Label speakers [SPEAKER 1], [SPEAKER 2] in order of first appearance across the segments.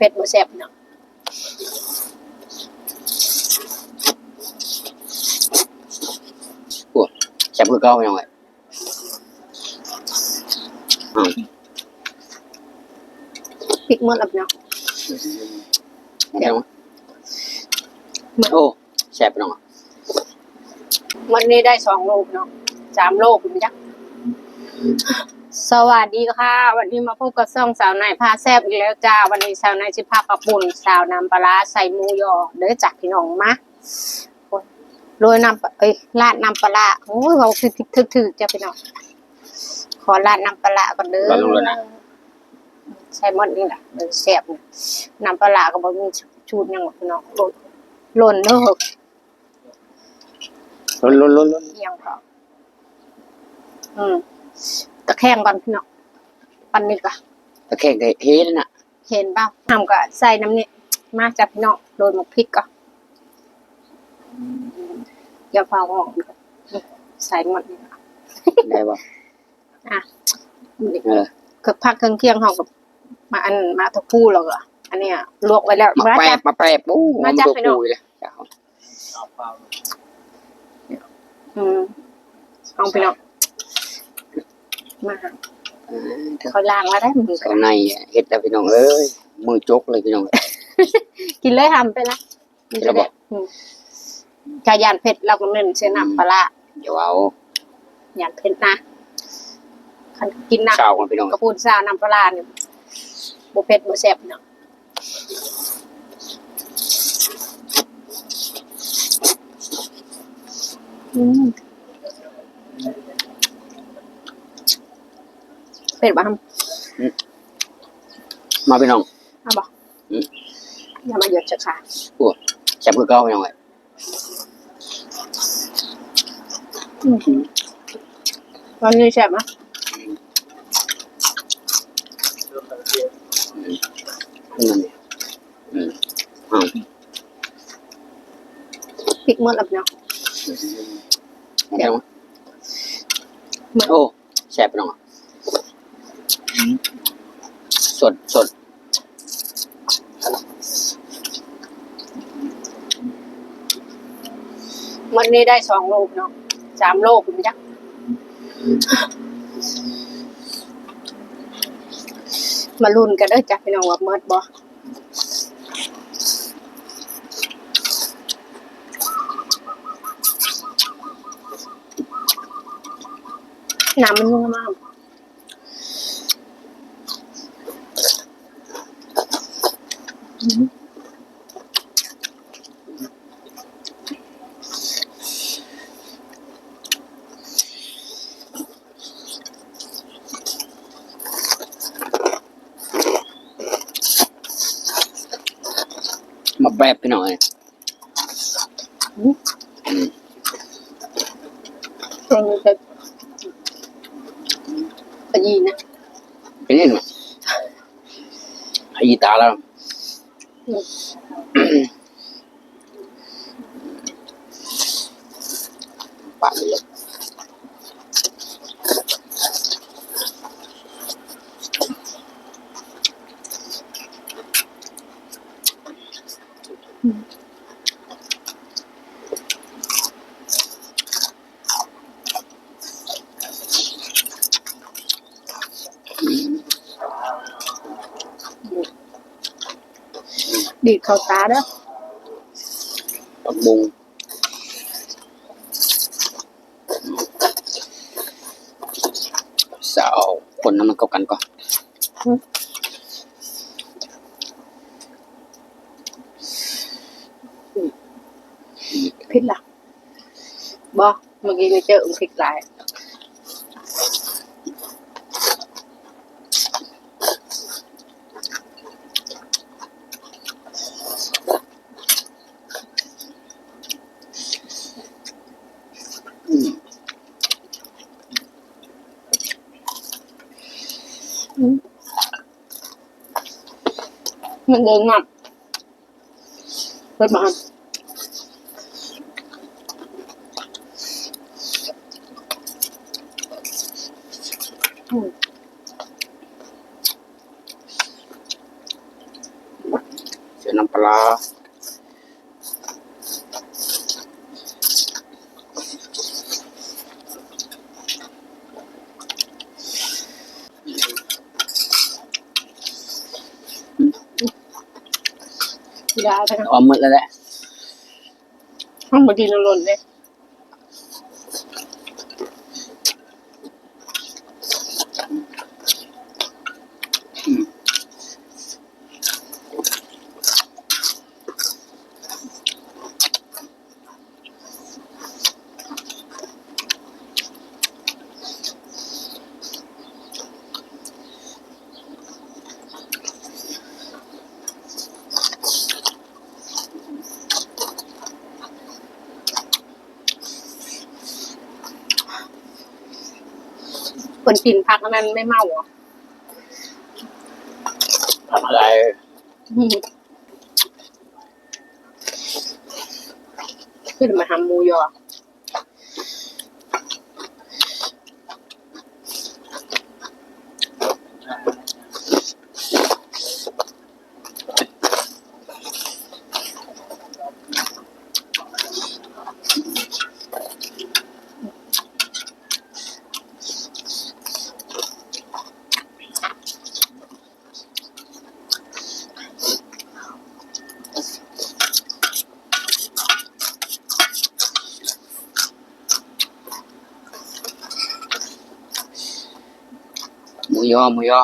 [SPEAKER 1] เผ็ดบ่แซ่บเนาะ
[SPEAKER 2] แซ่บคือเก่าพี่น้องเอ้ยอืม
[SPEAKER 1] พริกหมดแล้วเนาะ
[SPEAKER 2] เดี๋ยวโอ้แซ่บพี่น้องอะ
[SPEAKER 1] วันนี้ได้สองโลเนาะสามโลคุณยัก สวัสดีค่ะ วันนี้มาพบกับซ่องสาวนายพาแซบอีกแล้วจ้า วันนี้สาวนายสิพากระปุ่นสาวนำปลาร้าใส่หมูยอเด้อจากพี่น้องมาโอ้ยโรยน้ำปลาเอ้ยราดน้ำปลาร้าโอ้ยเราคือถึกถึกๆจ้าพี่น้องขอราดน้ำปลาร้าก่อนเด้อ
[SPEAKER 2] ร้านลงแล้วนะ
[SPEAKER 1] ใช่หมดนี่แหละเออแซ่บนะน้ำปลาร้าก็บ่มีชูดหยังหรอกพี่น้องหล่นหล่นเด้อ
[SPEAKER 2] ล้นล้นล้นล้น
[SPEAKER 1] เอียงพออืม ตะแคงก่อนพี่น้องปันนี้ก็
[SPEAKER 2] ตะแคงได้เฮ็ดน่ะ
[SPEAKER 1] เห็นเปล่าทำก็ใส่น้ำนี่มาจากพี่น้องโรยหมกพริกก่อนอย่าเผาออกใส่หมดนี่นะ
[SPEAKER 2] ได้บ่
[SPEAKER 1] อะ
[SPEAKER 2] เออ
[SPEAKER 1] คือพักเครื่องเคียงหอมกับมาอันมาตะพูแล้วก็อันเนี้ยลวกไว้แล้ว
[SPEAKER 2] มา
[SPEAKER 1] มา
[SPEAKER 2] แป
[SPEAKER 1] จ้ะ
[SPEAKER 2] บมาแปบโอ้
[SPEAKER 1] มาจับ
[SPEAKER 2] ตัว
[SPEAKER 1] ไปเนาะ
[SPEAKER 2] ปุยเลยจ้า
[SPEAKER 1] อืมเอาไปเนาะ มา
[SPEAKER 2] เออเดี๋ยว
[SPEAKER 1] เขาล้างมาได้มือกั
[SPEAKER 2] ข้านงในเฮ็ดแล้วพี่น้องเอ้ยมือจกเลยพี่น้อง
[SPEAKER 1] กินเลยทำไปละมันจะ
[SPEAKER 2] แล้วบ
[SPEAKER 1] ได้
[SPEAKER 2] อก
[SPEAKER 1] อืมกายานเผ็ดเราก็เน้นเชื่อน้ำปลาร้า
[SPEAKER 2] เดี๋ยวเอา
[SPEAKER 1] ยานเผ็ดนะคันกินน้
[SPEAKER 2] เช้าก่อนพี่น้องำ
[SPEAKER 1] กระพูนซาวน้ำปลาร้าเนี่ยบ่เผ็ดบ่แซ่บเนาะอืม เผ็ดบ่ทำ
[SPEAKER 2] มาพี่น้อง
[SPEAKER 1] เอาบ่
[SPEAKER 2] อืม
[SPEAKER 1] อย่ามาหยดจะค่ะ
[SPEAKER 2] แซ่บคือเก่าพี่น้องเอ้ย
[SPEAKER 1] วันนี้แซ่บนะ
[SPEAKER 2] นั่นนี่อืมอ้าว
[SPEAKER 1] พริกหมดแล้วเนาะ
[SPEAKER 2] เดี๋ยว
[SPEAKER 1] เหมือน
[SPEAKER 2] โอ้แซ่บพี่น้องอะ สดสด
[SPEAKER 1] วันนี้ได้สองโลเนาะสามโลคุณยักมาลุ้นกันเด้อจ้ะพี่น้องว่าเมิดบ่น้ำมันนุ่มมาก
[SPEAKER 2] มาแปบพี่น้องเอ้ย
[SPEAKER 1] ตรงนี้จะปยีนะ
[SPEAKER 2] เป็นยังไงให้ยีตาแล้ว ป
[SPEAKER 1] ดีดเข้าตาเด้อ
[SPEAKER 2] ปักบุงสาวคนน้ำมันเข้ากันก่อน
[SPEAKER 1] พริกล่ะบ่เมื่อกี้ก็เจอพริกหลาย มันเดินงับเปิดมาอืม
[SPEAKER 2] น้ำปลา
[SPEAKER 1] ยาไปนะ
[SPEAKER 2] เอาหมดแล้วแหละ
[SPEAKER 1] ห้องบดีนหล่นเลย คนกินพักนั้นไม่เมาเหรอ
[SPEAKER 2] ทำอะไร
[SPEAKER 1] อืมขึ้นมาทำหมูยอ
[SPEAKER 2] หมูยอหมูยอ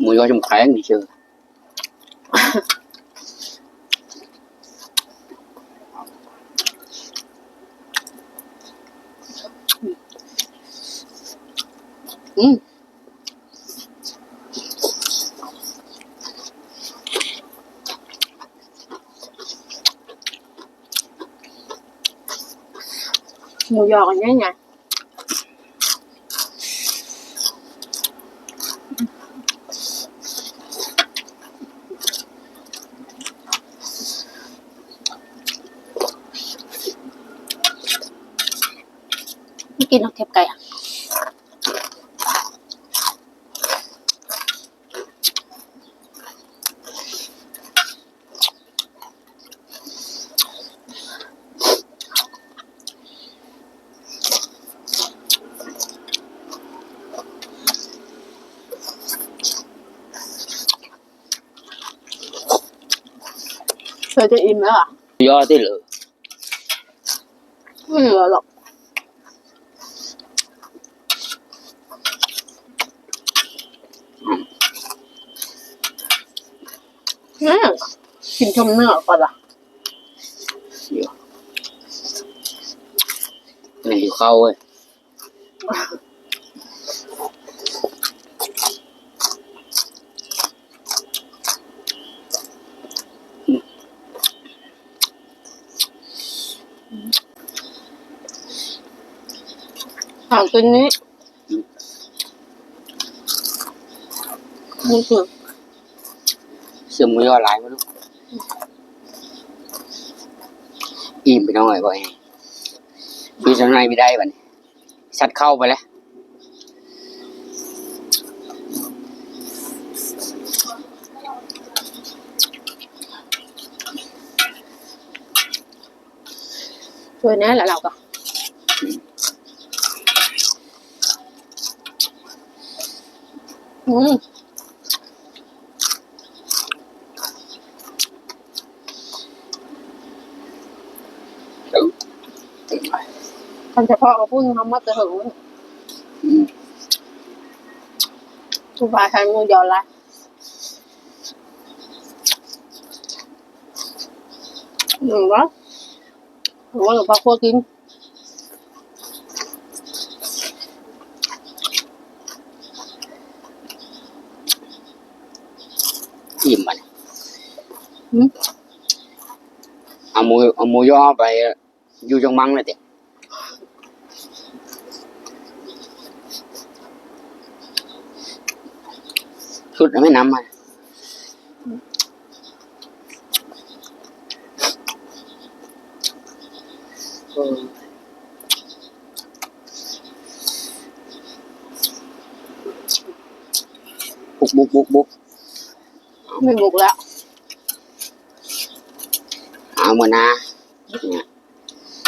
[SPEAKER 2] หมูยอชมแข็งนี่เชื่อ
[SPEAKER 1] อืมหมูยอกันยังไงไม่กินหรอกเทปไก่อะเธอจะอิ่มแล้วเหรอะ
[SPEAKER 2] หมูยอที่เหลือ
[SPEAKER 1] ไม่เหลือหรอก อืมกินชมเนื้อก่อนล่ะ
[SPEAKER 2] เดี๋ยวนี่หิวข้าวเว้ย
[SPEAKER 1] ถามตัวนี้นี่คือ
[SPEAKER 2] เชื่อหมูยอหลายมั้ยลูกอิ่มไปหน่อยบ่ไงมีสังในไม่ได้บัดนี้ชัดเข้าไปแล้ว
[SPEAKER 1] ช่วยแน่แหละเราก็อืม คันเฉพาะกับพูดคำว่าจะถึงทุกฝ่ายใช้มือยอละหนึ่งวะหรือว่าหลวงพ่อคั่วกิน
[SPEAKER 2] อิ่มมัน
[SPEAKER 1] อืม
[SPEAKER 2] เอาหมูเอาหมูยอไปอยู่จงมังเลยเด็ก ชุดไม่น้ำมาบุกบุกบุกบุก
[SPEAKER 1] ไม่บุกแล้ว
[SPEAKER 2] เอาหมดนะเนี่ย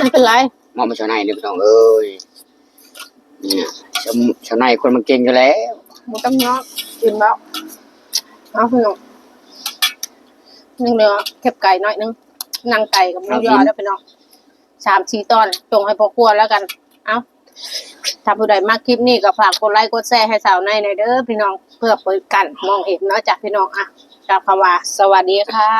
[SPEAKER 1] ไม่เป็นไร
[SPEAKER 2] มองมาชาวไนเลยพี่น้องเอ้ยเนี่ยชาวชาวไนคนมันเก่งอยู่แล้ว
[SPEAKER 1] หมูต้มยำกินแล้ว เอาพี่น้องนึ่งเนื้อเก็บไก่หน่อยนึงนางไก่กับหมูยอแล้วพี่น้องสามชีตอนจงให้พอครัวแล้วกัน เอาถ้าผู้ใดมากคลิปนี้ก็ฝากกดไลค์กดแชร์ให้สาวในหน่อยเด้อพี่น้องเพื่อเปิดกันมองเห็นเนาะจากพี่น้องอะกราบคำว่าสวัสดีค่ะ